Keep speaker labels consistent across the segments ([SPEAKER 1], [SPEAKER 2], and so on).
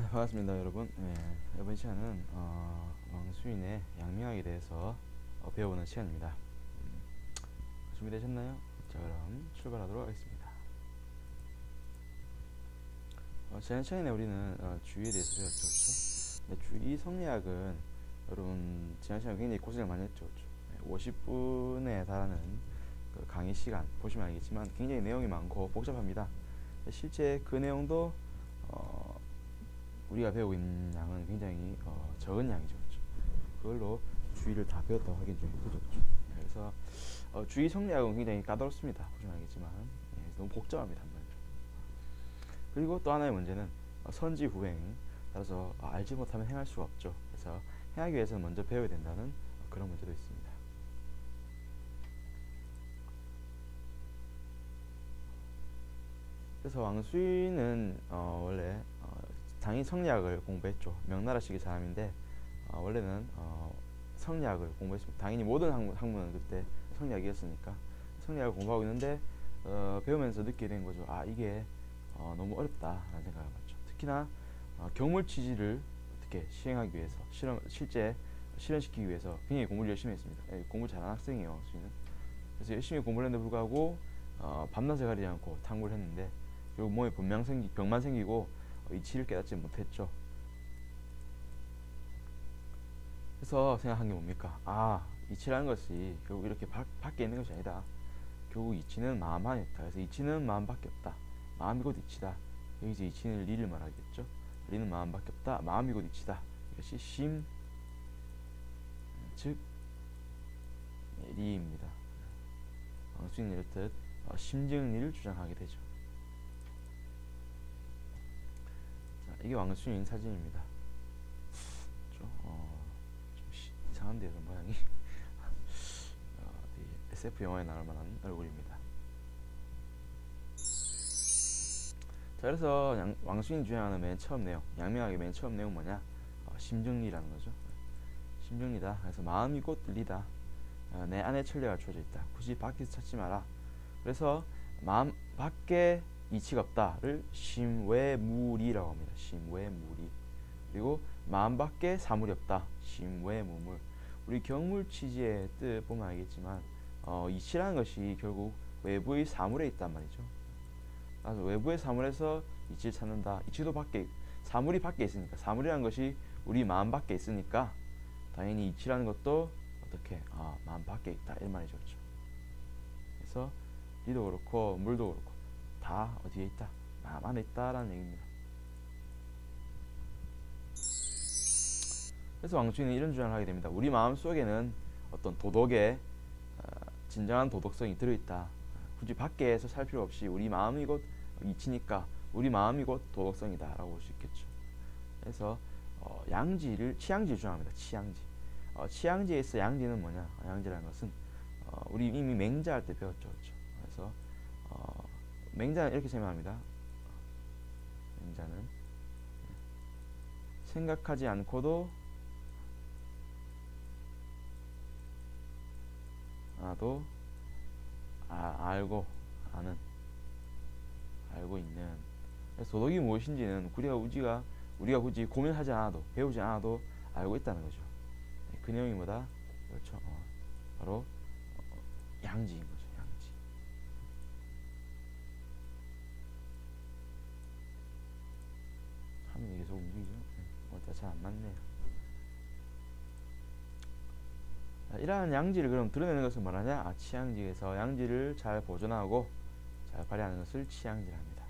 [SPEAKER 1] 아, 반갑습니다 여러분 예, 이번 시간은 어, 왕수인의 양명학에 대해서 어, 배워보는 시간입니다 음, 준비되셨나요? 자 그럼 출발하도록 하겠습니다 어, 지난 시간에 우리는 어, 주의에 대해서 배웠죠 그렇죠? 주의 성리학은 여러분 지난 시간에 굉장히 고생을 많이 했죠 그렇죠? 50분에 달하는 그 강의 시간 보시면 알겠지만 굉장히 내용이 많고 복잡합니다 실제 그 내용도 어, 우리가 배우고 있는 양은 굉장히 어, 적은 양이죠. 그렇죠? 그걸로 주의를 다 배웠다고 하긴 좀 힘들죠. 그렇죠? 그래서 어, 주의 성리학은 굉장히 까다롭습니다. 알겠지만 예, 너무 복잡합니다. 그리고 또 하나의 문제는 어, 선지 후행 따라서 어, 알지 못하면 행할 수가 없죠. 그래서 행하기 위해서는 먼저 배워야 된다는 그런 문제도 있습니다. 그래서 왕수인은 어, 원래 당연히 성리학을 공부했죠. 명나라식의 사람인데 어, 원래는 어, 성리학을 공부했습니다. 당연히 모든 학문, 학문은 그때 성리학이었으니까 성리학을 공부하고 있는데 어, 배우면서 느끼게 된 거죠. 아 이게 어, 너무 어렵다라는 생각을 했죠. 특히나 어, 경물 취지를 어떻게 시행하기 위해서 실험 실제 실현시키기 위해서 굉장히 공부를 열심히 했습니다. 예, 공부 잘하는 학생이에요, 수는. 그래서 열심히 공부를 했는데 불구하고 어, 밤낮을 가리지 않고 탐구를 했는데 결국 몸에 생기 병만 생기고 이치를 깨닫지 못했죠. 그래서 생각한 게 뭡니까? 아, 이치라는 것이 결국 이렇게 밖, 밖에 있는 것이 아니다. 결국 이치는 마음 안에 있다. 그래서 이치는 마음밖에 없다. 마음이 곧 이치다. 여기서 이치는 리를 말하겠죠. 리는 마음밖에 없다. 마음이 곧 이치다. 이것이 심, 즉 리입니다. 왕수인 이렇듯 어, 심증리를 주장하게 되죠. 이게 왕수인 사진입니다. 좀, 어, 좀 이상한데요, 모양이. 어, SF 영화에 나올 만한 얼굴입니다. 자, 그래서 양, 왕수인 주장하는 맨 처음 내용, 양명하게 맨 처음 내용 뭐냐? 어, 심정리라는 거죠. 심정리다. 그래서 마음이 곧 들리다. 어, 내 안에 천리가 주어져 있다. 굳이 밖에서 찾지 마라. 그래서 마음 밖에 이치가 없다를 심외무리라고 합니다. 심외무리. 그리고 마음 밖에 사물이 없다. 심외무물. 우리 경물 취지의 뜻 보면 알겠지만 어, 이치라는 것이 결국 외부의 사물에 있단 말이죠. 그래서 외부의 사물에서 이치를 찾는다. 이치도 밖에 사물이 밖에 있으니까 사물이라는 것이 우리 마음 밖에 있으니까 당연히 이치라는 것도 어떻게 아, 마음 밖에 있다 이 말이죠. 그렇죠? 그래서 리도 그렇고 물도 그렇고 다 어디에 있다? 안에 있다라는 얘기입니다. 그래서 왕주인은 이런 주장을 하게 됩니다. 우리 마음 속에는 어떤 도덕의 어, 진정한 도덕성이 들어있다. 굳이 밖에서 살 필요 없이 우리 마음이 곧 이치니까 우리 마음이 곧 도덕성이다라고 볼 수 있겠죠. 그래서 어, 양지를 치양지 주장합니다. 치양지. 어, 치양지에서 양지는 뭐냐? 양지라는 것은 어, 우리 이미 맹자할 때 배웠죠. 그렇죠? 그래서 어, 맹자는 이렇게 설명합니다. 맹자는 생각하지 않고도 아도 아, 알고 아는 알고 있는 도덕이 무엇인지는 우리가 우지가 우리가 굳이 고민하지 않아도 배우지 않아도 알고 있다는 거죠. 그 내용이 뭐다? 그렇죠. 어, 바로 어, 양지인 거죠. 잘 안 맞네요. 자, 이러한 양지를 그럼 드러내는 것을 말하냐? 아, 치양지에서 양지를 잘 보존하고 잘 발휘하는 것을 치양지랍니다.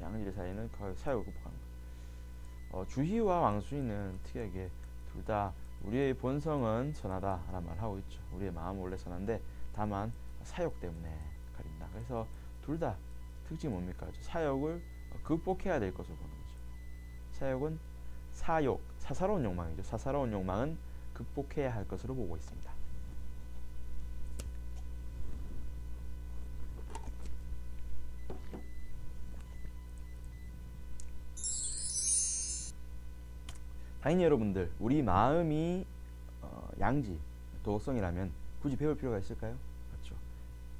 [SPEAKER 1] 양지를 사이는 사역을 극복하는 것. 어, 주희와 왕수희는 특이하게 둘 다 우리의 본성은 선하다라는 말을 하고 있죠. 우리의 마음은 원래 선한데 다만 사욕 때문에 가린다. 그래서 둘 다 특징이 뭡니까? 사욕을 극복해야 될 것으로 보는 사욕은 사욕, 사사로운 욕망이죠. 사사로운 욕망은 극복해야 할 것으로 보고 있습니다. 당연히 여러분들 우리 마음이 어, 양지 도덕성이라면 굳이 배울 필요가 있을까요? 그렇죠.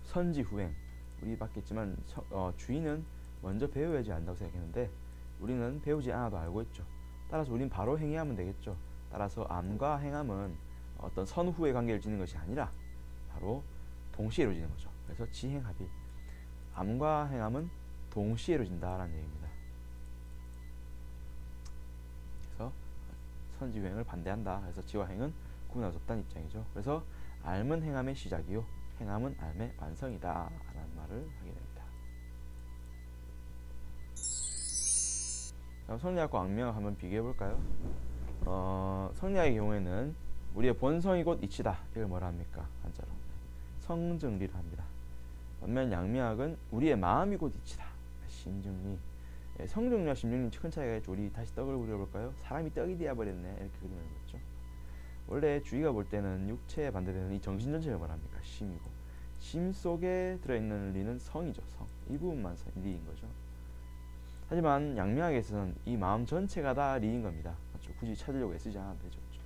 [SPEAKER 1] 선지 후행 우리 봤겠지만 어, 주인은 먼저 배워야지 안다고 생각했는데 우리는 배우지 않아도 알고 있죠. 따라서 우리는 바로 행위하면 되겠죠. 따라서 암과 행함은 어떤 선후의 관계를 짓는 것이 아니라 바로 동시에 이루어지는 거죠. 그래서 지행합일. 암과 행함은 동시에 이루어진다라는 얘기입니다. 그래서 선지유행을 반대한다. 그래서 지와 행은 구분할 수 없다는 입장이죠. 그래서 알은 행함의 시작이요. 행함은 알의 완성이다. 라는 말을 하게 됩니다. 성리학과 악명을 한번 비교해 볼까요? 어, 성리학의 경우에는 우리의 본성이 곧 이치다. 이걸 뭐라 합니까? 한자로. 성정리를 합니다. 반면 양미학은 우리의 마음이 곧 이치다. 심정리. 예, 성정리와 심정리 큰 차이가 있죠. 우리 다시 떡을 그려볼까요? 사람이 떡이 되어버렸네. 이렇게 그리는 거죠. 원래 주의가 볼 때는 육체에 반대되는 이 정신 전체를 말합니까? 심이고 심 속에 들어있는 리는 성이죠. 성. 이 부분만 리인 거죠. 하지만 양미학에서는 이 마음 전체가 다 리인 겁니다. 그렇죠? 굳이 찾으려고 애쓰지 않아도 되죠. 그렇죠?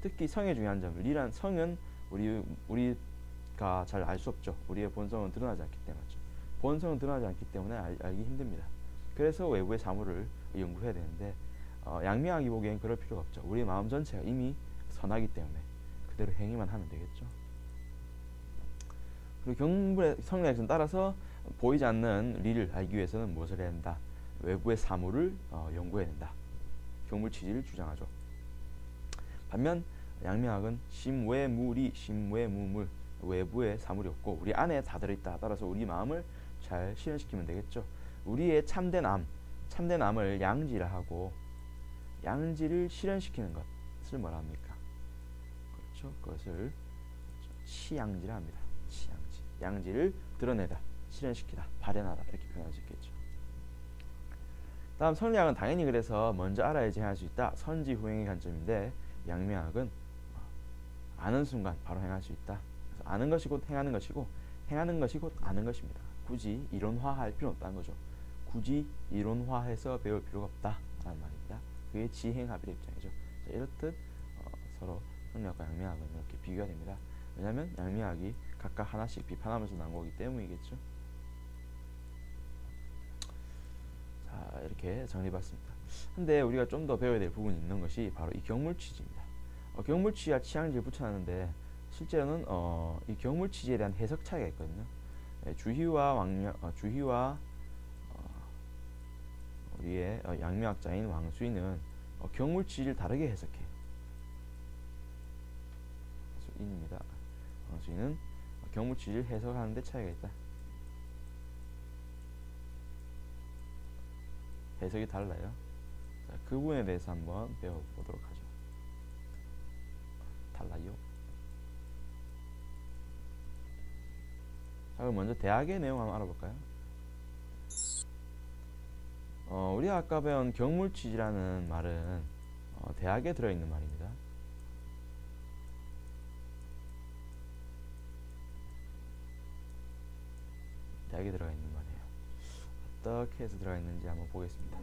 [SPEAKER 1] 특히 성의 중요한 점, 리란 성은 우리 우리가 잘 알 수 없죠. 우리의 본성은 드러나지 않기 때문에 그렇죠? 본성은 드러나지 않기 때문에 알, 기 힘듭니다. 그래서 외부의 사물을 연구해야 되는데 어, 양미학이 보기엔 그럴 필요가 없죠. 우리 마음 전체가 이미 선하기 때문에 그대로 행위만 하면 되겠죠. 그리고 경물의 성리학에 따라서 보이지 않는 리를 알기 위해서는 무엇을 해야 된다? 외부의 사물을 어, 연구해야 된다. 경물치지를 주장하죠. 반면 양명학은 심외무리, 심외무물 외부의 사물이 없고 우리 안에 다 들어있다. 따라서 우리 마음을 잘 실현시키면 되겠죠. 우리의 참된 암, 참된 암을 양지라 하고 양지를 실현시키는 것을 뭐라 합니까? 그렇죠. 그것을 치양지라 합니다. 치양지. 양지를 드러내다, 실현시키다, 발현하다 이렇게 표현할 수 있겠죠. 다음 선리학은 당연히 그래서 먼저 알아야지 할수 있다. 선지 후행의 관점인데 양미학은 아는 순간 바로 행할 수 있다. 아는 것이 곧 행하는 것이고 행하는 것이 곧 아는 것입니다. 굳이 이론화할 필요 없다는 거죠. 굳이 이론화해서 배울 필요가 없다라는 말입니다. 그게 지행합의 입장이죠. 자, 이렇듯 어, 서로 선리학과 양미학은 이렇게 비교가 됩니다. 왜냐하면 양미학이 각각 하나씩 비판하면서 나온 거기 때문이겠죠. 자 이렇게 정리해봤습니다. 근데 우리가 좀 더 배워야 될 부분이 있는 것이 바로 이 경물취지입니다. 어, 경물취지와 취향지를 붙여놨는데 실제로는 어, 이 경물취지에 대한 해석 차이가 있거든요. 예, 주희와 왕 어, 주희와 어, 우리의 어, 양미학자인 왕수인은 어, 경물취지를 다르게 해석해요. 수인입니다. 왕수인은 경물취지를 해석하는데 차이가 있다. 해석이 달라요. 자, 그 부분에 대해서 한번 배워보도록 하죠. 달라요. 자, 그럼 먼저 대학의 내용 한번 알아볼까요? 어, 우리 아까 배운 경물취지라는 말은 어, 대학에 들어있는 말입니다. 대학에 들어가 있는. 어떻게 해서 들어가 있는지 한번 보겠습니다.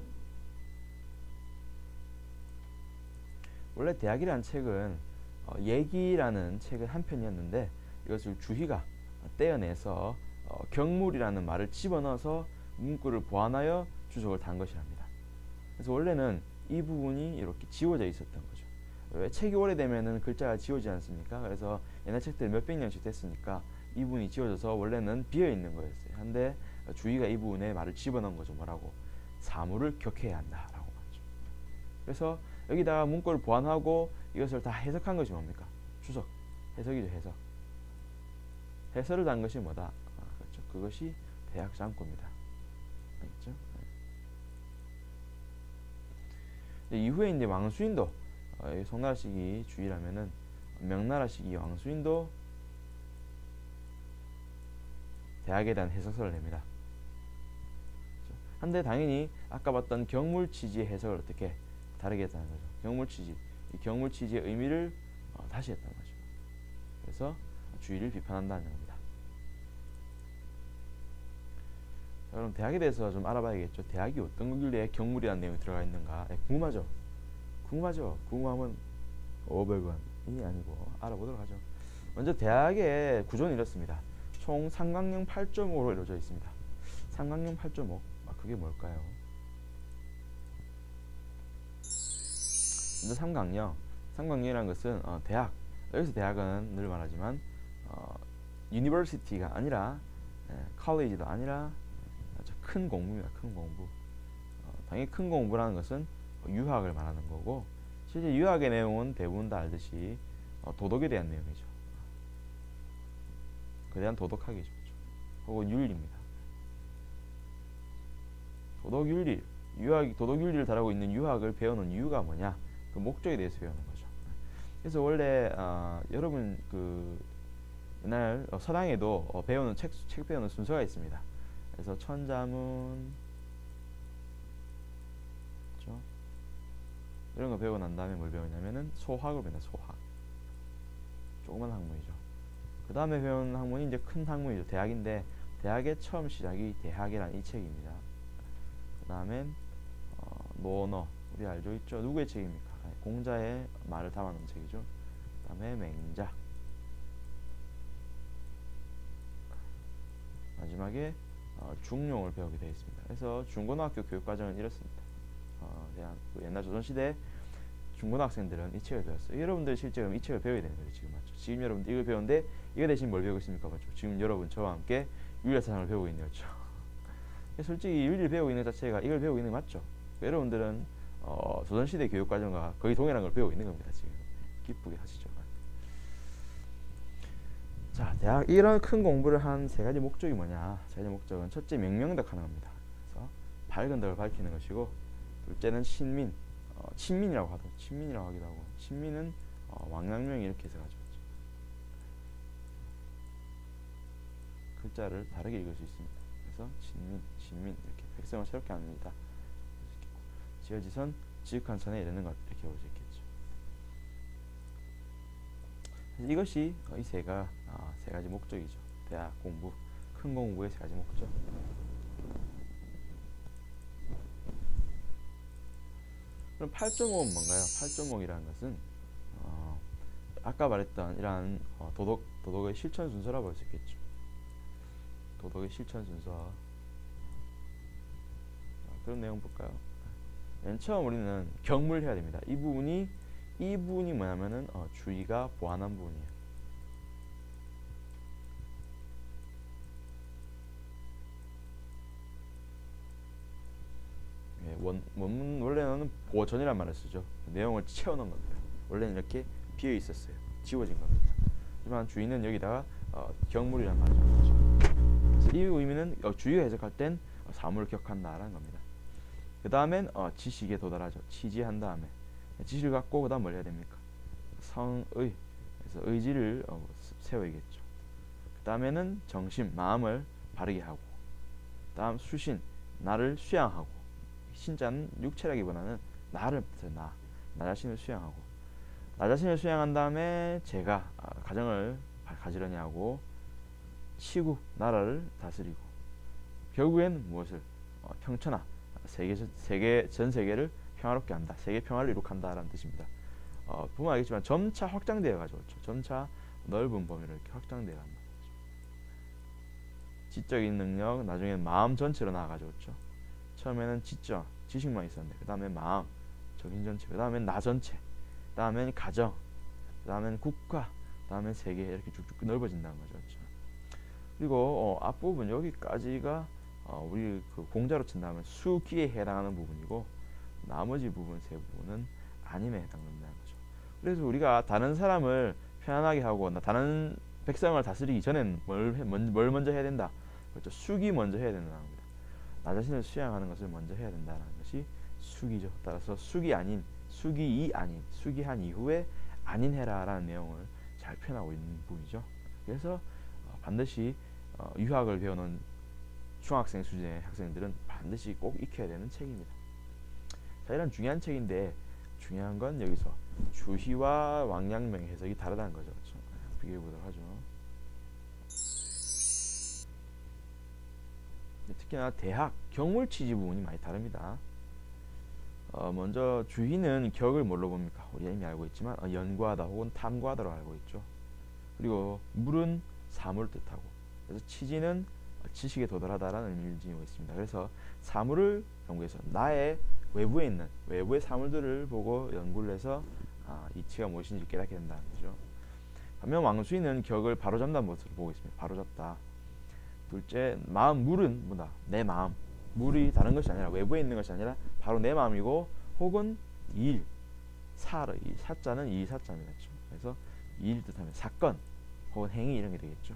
[SPEAKER 1] 원래 대학이라는 책은 어, 얘기라는 책은 한 편이었는데 이것을 주희가 떼어내서 어, 경물이라는 말을 집어넣어서 문구를 보완하여 주석을 단 것이랍니다. 그래서 원래는 이 부분이 이렇게 지워져 있었던 거죠. 왜 책이 오래되면은 글자가 지워지지 않습니까? 그래서 옛날 책들 몇백 년씩 됐으니까 이 부분이 지워져서 원래는 비어 있는 거였어요. 한데 주의가 이 부분에 말을 집어넣은 거죠. 뭐라고? 사물을 격해야 한다라고 말죠. 그래서 여기다가 문구를 보완하고 이것을 다 해석한 것이 뭡니까? 주석. 해석이죠, 해석. 해설을 단 것이 뭐다? 아, 그렇죠. 그것이 대학 장고입니다. 알겠죠? 네. 이후에 이제 왕수인도 어, 송나라식이 주의라면은 명나라식이 왕수인도 대학에 대한 해석서를 냅니다. 한데 당연히 아까 봤던 경물치지의 해석을 어떻게 다르게 했다는 거죠. 경물치지, 이 경물치지의 의미를 어, 다시 했다는 거죠. 그래서 주의를 비판한다는 겁니다. 자, 그럼 대학에 대해서 좀 알아봐야겠죠. 대학이 어떤 구길래 경물이라는 내용이 들어가 있는가? 네, 궁금하죠? 궁금하죠? 궁금하면 500원이 아니고 알아보도록 하죠. 먼저 대학의 구조는 이렇습니다. 총 삼각형 8.5로 이루어져 있습니다. 삼각형 8.5. 아, 그게 뭘까요? 먼저 삼강령. 삼강령이라는 것은 어, 대학. 여기서 대학은 늘 말하지만 어, 유니버시티가 아니라 예, 컬리지도 아니라 아주 큰 공부입니다. 큰 공부. 어, 당연히 큰 공부라는 것은 유학을 말하는 거고 실제 유학의 내용은 대부분 다 알듯이 어, 도덕에 대한 내용이죠. 그에 대한 도덕학이죠. 혹은 윤리입니다. 도덕윤리, 유학, 도덕윤리를 다루고 있는 유학을 배우는 이유가 뭐냐? 그 목적에 대해서 배우는 거죠. 그래서 원래 어, 여러분 그 옛날 어, 서당에도 어, 배우는 책, 책 배우는 순서가 있습니다. 그래서 천자문 그렇죠? 이런 거 배우고 난 다음에 뭘 배우냐면은 소학을 배운다. 소학. 조그만 학문이죠. 그 다음에 배운 학문이 이제 큰 학문이죠. 대학인데 대학의 처음 시작이 대학이라는 이 책입니다. 그 다음엔 어, 노너 우리 알죠? 있죠? 누구의 책입니까? 공자의 말을 담아놓은 책이죠. 그 다음에 맹자. 마지막에 어, 중용을 배우게 되어 있습니다. 그래서 중고등학교 교육과정은 이렇습니다. 어, 그냥 그 옛날 조선시대 중고등학생들은 이 책을 배웠어요. 여러분들 실제 이 책을 배워야 되는 거예요 지금 맞죠? 지금 여러분들 이걸 배우는데 이거 대신 뭘 배우고 있습니까? 맞죠? 지금 여러분 저와 함께 유일사상을 배우고 있는 거죠 솔직히 윤리를 배우고 있는 자체가 이걸 배우고 있는 게 맞죠. 여러분들은 어, 조선시대 교육과정과 거의 동일한 걸 배우고 있는 겁니다. 지금 기쁘게 하시죠. 자, 대학 이런 큰 공부를 한 세 가지 목적이 뭐냐? 세 가지 목적은 첫째 명명덕하는 겁니다. 그래서 밝은 덕을 밝히는 것이고, 둘째는 친민, 어, 친민이라고 하도 친민이라고 하기도 하고, 친민은 어, 왕양명 이렇게 해서 가지고 글자를 다르게 읽을 수 있습니다. 그래서 친민, 진민 이렇게 백성을 새롭게 합니다. 지어지선 지극한 선에 이르는 것 이렇게 볼 수 있겠죠. 이것이 이 세가 아, 세 가지 목적이죠. 대학 공부, 큰 공부의 세 가지 목적. 그럼 8.5는 뭔가요? 8.5이라는 것은 어, 아까 말했던 이러한 어, 도덕 도덕의 실천 순서라고 할수 있겠죠. 도덕의 실천 순서 그런 내용 볼까요? 맨 처음 우리는 경물 해야 됩니다. 이 부분이 이 부분이 뭐냐면은 어, 주의가 보완한 부분이에요. 예, 원, 원문 원래는 보전이란 말을 쓰죠. 내용을 채워넣은 겁니다. 원래는 이렇게 비어 있었어요. 지워진 겁니다. 하지만 주의는 여기다가 어, 경물이란 말을 썼죠. 이 의미는 어, 주의가 해석할 땐 사물을 기억한다라는 겁니다. 그 다음엔 어, 지식에 도달하죠. 취지한 다음에 지식을 갖고 그 다음 뭘 해야 됩니까? 성의 그래서 의지를 어, 세워야겠죠. 그 다음에는 정심 마음을 바르게 하고 다음 수신 나를 수양하고 신자는 육체라기보다는 나를 나, 나 자신을 수양하고 나 자신을 수양한 다음에 제가 아, 가정을 가지려니 하고 치국 나라를 다스리고 결국엔 무엇을 어, 평천하 세계 세계 전 세계를 평화롭게 한다. 세계 평화를 이룩한다라는 뜻입니다. 어, 보면 알겠지만 점차 확장되어 가죠. 점차 넓은 이렇게 확장되어 간다. 지적인 능력, 나중에 마음 전체로 나아가죠. 처음에는 지적, 지식만 있었는데 그 다음에 마음, 정신 전체, 그 다음에 나 전체, 그 다음엔 가정, 그 다음엔 국가, 그 다음엔 세계 이렇게 쭉쭉 넓어진다는 거죠. 그렇죠? 그리고 어, 앞부분 여기까지가 어, 우리 그 공자로 친다면 수기에 해당하는 부분이고 나머지 부분 세 부분은 아님에 해당된다는 거죠. 그래서 우리가 다른 사람을 편안하게 하고 다른 백성을 다스리기 전엔 뭘, 뭘 먼저 해야 된다. 그렇죠. 수기 먼저 해야 된다는 겁니다. 나 자신을 수양하는 것을 먼저 해야 된다는 것이 수기죠. 따라서 수기 아닌 수기이 아닌 수기한 이후에 아닌 해라라는 내용을 잘 표현하고 있는 부분이죠. 그래서 어, 반드시 어, 유학을 배우는 중학생 수준의 학생들은 반드시 꼭 익혀야 되는 책입니다. 자, 이런 중요한 책인데 중요한 건 여기서 주희와 왕양명 해석이 다르다는 거죠. 그렇죠? 비교해 보도록 하죠. 특히나 대학 경물 취지 부분이 많이 다릅니다. 어, 먼저 주희는 격을 뭘로 봅니까? 우리 이미 알고 있지만 어, 연구하다 혹은 탐구하다로 알고 있죠. 그리고 물은 사물 뜻하고 그래서 취지는 지식에 도달하다라는 의미를 지니고 있습니다. 그래서 사물을 연구해서 나의 외부에 있는 외부의 사물들을 보고 연구를 해서 아, 이치가 무엇인지 깨닫게 된다는 거죠. 반면 왕수인은 격을 바로잡는 모습을 보고 있습니다. 바로잡다. 둘째, 마음 물은 뭐다? 내 마음. 물이 다른 것이 아니라 외부에 있는 것이 아니라 바로 내 마음이고 혹은 일, 사를 이 사자는 이 사자입니다. 그래서 일 뜻하면 사건 혹은 행위 이런 게 되겠죠.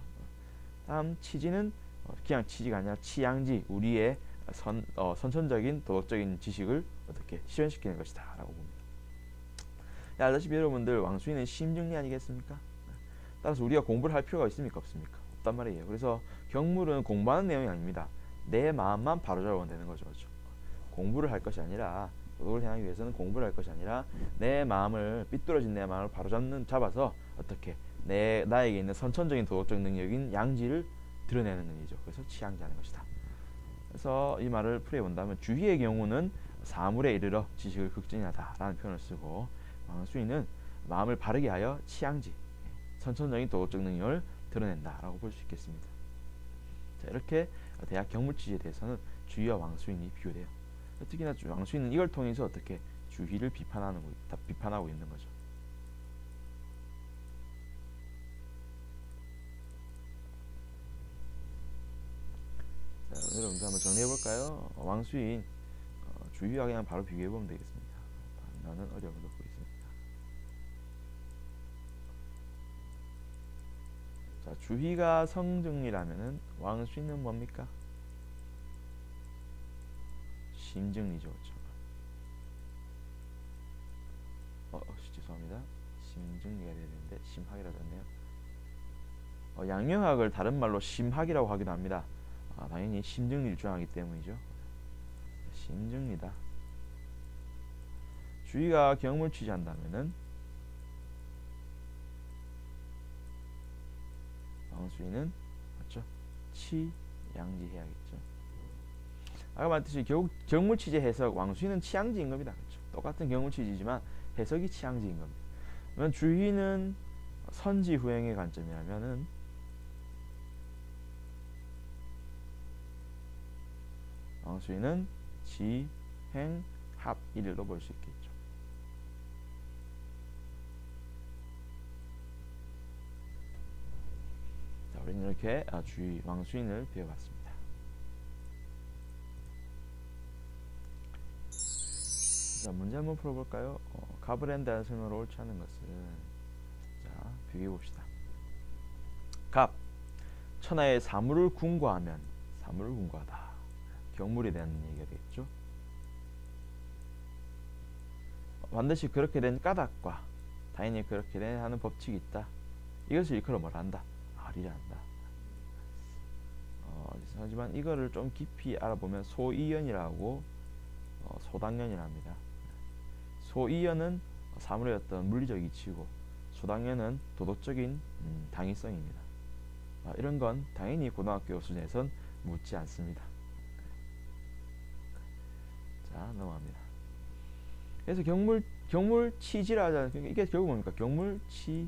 [SPEAKER 1] 다음 치지는 어, 그냥 치지가 아니라 치양지 우리의 선, 어, 선천적인 도덕적인 지식을 어떻게 실현시키는 것이다 라고 봅니다. 네, 알다시피 여러분들 왕수인은 심증리 아니겠습니까? 따라서 우리가 공부를 할 필요가 있습니까 없습니까? 없단 말이에요. 그래서 경물은 공부하는 내용이 아닙니다. 내 마음만 바로잡으면 되는 거죠. 그렇죠? 공부를 할 것이 아니라 도덕을 향하기 위해서는 공부를 할 것이 아니라 내 마음을 삐뚤어진 내 마음을 바로잡는 잡아서 어떻게 내 나에게 있는 선천적인 도덕적 능력인 양지를 드러내는 의미죠. 그래서 치양지하는 것이다. 그래서 이 말을 풀이해 본다면 주희의 경우는 사물에 이르러 지식을 극진하다라는 표현을 쓰고 왕수인은 마음을 바르게 하여 치양지 선천적인 도덕적 능력을 드러낸다라고 볼 수 있겠습니다. 자, 이렇게 대학 경물치에 대해서는 주희와 왕수인이 비교돼요. 특히나 왕수인은 이걸 통해서 어떻게 주희를 비판하는 거, 비판하고 있는 거죠. 여러분들 한번 정리해 볼까요? 왕수인 어, 주희와 그냥 바로 비교해 보면 되겠습니다. 나는 어려움을 겪고 있습니다. 자, 주희가 성정리라면은 왕수인은 뭡니까? 심증리죠, 그렇죠? 어, 어 죄송합니다. 심증리가 되야 되는데 심학이라고 했네요. 어, 양명학을 다른 말로 심학이라고 하기도 합니다. 아, 당연히 심증리를 주장하기 때문이죠. 심증리다. 주의가 경물 취지한다면은 방수위는 맞죠? 치 양지 해야겠죠. 아까 말했듯이 결국 경물 취지 해석 왕수위는 치양지인 겁니다. 그렇죠? 똑같은 경물 취지지만 해석이 치양지인 겁니다. 그러면 주의는 선지 후행의 관점이라면은 왕수위는 지, 행, 합 이를로 볼 수 있겠죠. 우리는 이렇게 아, 주의 왕수인을 배워봤습니다. 자, 문제 한번 풀어볼까요? 어, 가브랜드 안승으로 옳지 않은 것은 자, 비교해 봅시다. 갑 천하의 사물을 궁고하면 사물을 궁고하다. 경물에 대한 얘기가 되겠죠. 반드시 그렇게 된 까닭과 당연히 그렇게 된 하는 법칙이 있다. 이것을 일컬어 뭐라 한다? 아리라 한다. 어, 하지만 이거를 좀 깊이 알아보면 소이연이라고 어, 소당연이랍니다. 소이연은 사물의 어떤 물리적 이치고 소당연은 도덕적인 음, 당위성입니다. 아, 이런 건 당연히 고등학교 수준에선 묻지 않습니다. 자 넘어갑니다. 그래서 경물 경물 치지라 하잖아요. 그러니까 이게 결국 뭡니까? 경물 치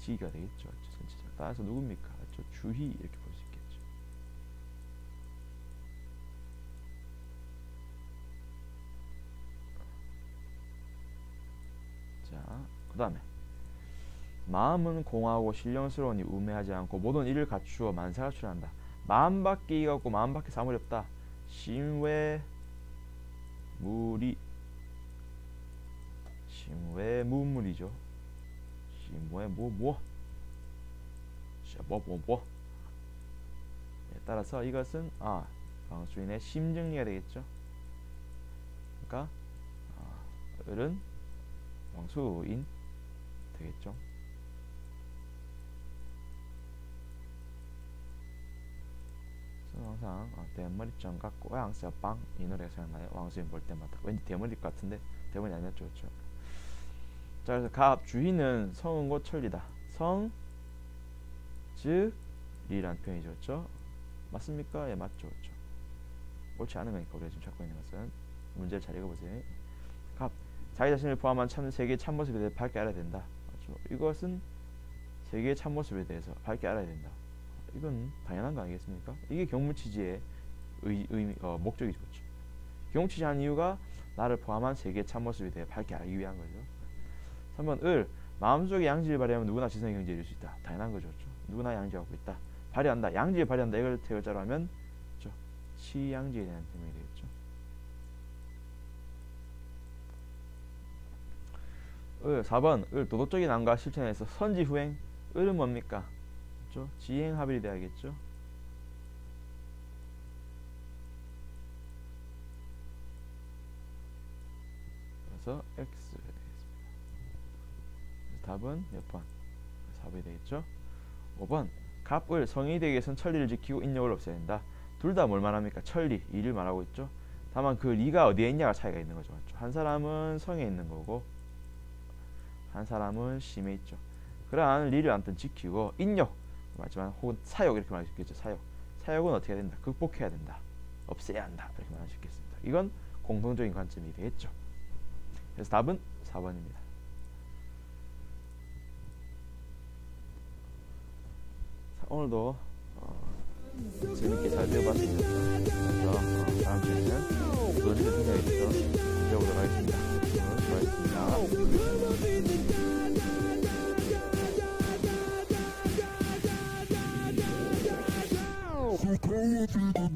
[SPEAKER 1] 지가 되겠죠. 전체적으로. 따라서 누굽니까? 저 주희 이렇게 볼 수 있겠죠. 자, 그 다음에 마음은 공하고 신령스러우니 우매하지 않고 모든 일을 갖추어 만사가 출한다. 마음 밖에 이가 없고 마음 밖에 사물이 없다. 심외 무리 심외 무물이죠. 심외 뭐 뭐. 뭐뭐 뭐. 네, 따라서 이것은 아 방수인의 심정리가 되겠죠. 그러니까 아, 을은 왕수인 되겠죠. 항상 어, 대머리점 같고 왕서빵 이 노래가 생각나요. 왕수인 볼 때마다 왠지 대머리 같은데 대머리 아니었죠, 그렇죠? 자 그래서 갑 주희는 성은고 천리다. 성 즉, 리란 표현이죠. 그렇죠? 맞습니까? 예, 맞죠. 그렇죠? 옳지 않은 거니까 우리가 지금 찾고 있는 것은 문제를 잘 읽어보세요. 갑, 자기 자신을 포함한 참 세계의 참모습에 대해 밝게 알아야 된다. 맞죠? 이것은 세계의 참모습에 대해서 밝게 알아야 된다. 이건 당연한 거 아니겠습니까? 이게 경무치지의 의, 의, 어, 목적이죠. 그렇죠? 경무치지한 이유가 나를 포함한 세계의 참모습에 대해 밝게 알기 위한 거죠. 3번 을 마음속에 양지를 발휘하면 누구나 지성의 경지에 이를 수 있다. 당연한 거죠. 그렇죠? 누구나 양지를 갖고 있다. 발휘한다. 양지를 발휘한다. 이걸 대결자로 하면 그렇죠? 치양지에 대한 설명이 되겠죠. 을 4번 을 도덕적인 안과 실천에서 선지 후행 을은 뭡니까? 그렇죠? 지행 합일이 돼야겠죠. 그래서 X. 답은 몇 번? 4번이 되겠죠. 5번 갑을 성인이 되기 위해선 천리를 지키고 인력을 없애야 된다. 둘 다 뭘 말합니까? 천리, 이를 말하고 있죠. 다만 그 리가 어디에 있냐가 차이가 있는 거죠. 그렇죠? 한 사람은 성에 있는 거고 한 사람은 심에 있죠. 그러한 리를 아무튼 지키고 인력 말지만 혹은 사역 이렇게 말할 수 있겠죠. 사역. 사역은 어떻게 해야 된다. 극복해야 된다. 없애야 한다. 이렇게 말할 수 있겠습니다. 이건 공통적인 관점이 되겠죠. 그래서 답은 4번입니다. 자, 오늘도 어, 재밌게 잘 되어봤습니다. 어, 다음 주에는 그런 생각에 대해서 배워보도록 하겠습니다. 수고하셨습니다. Coca-Cola,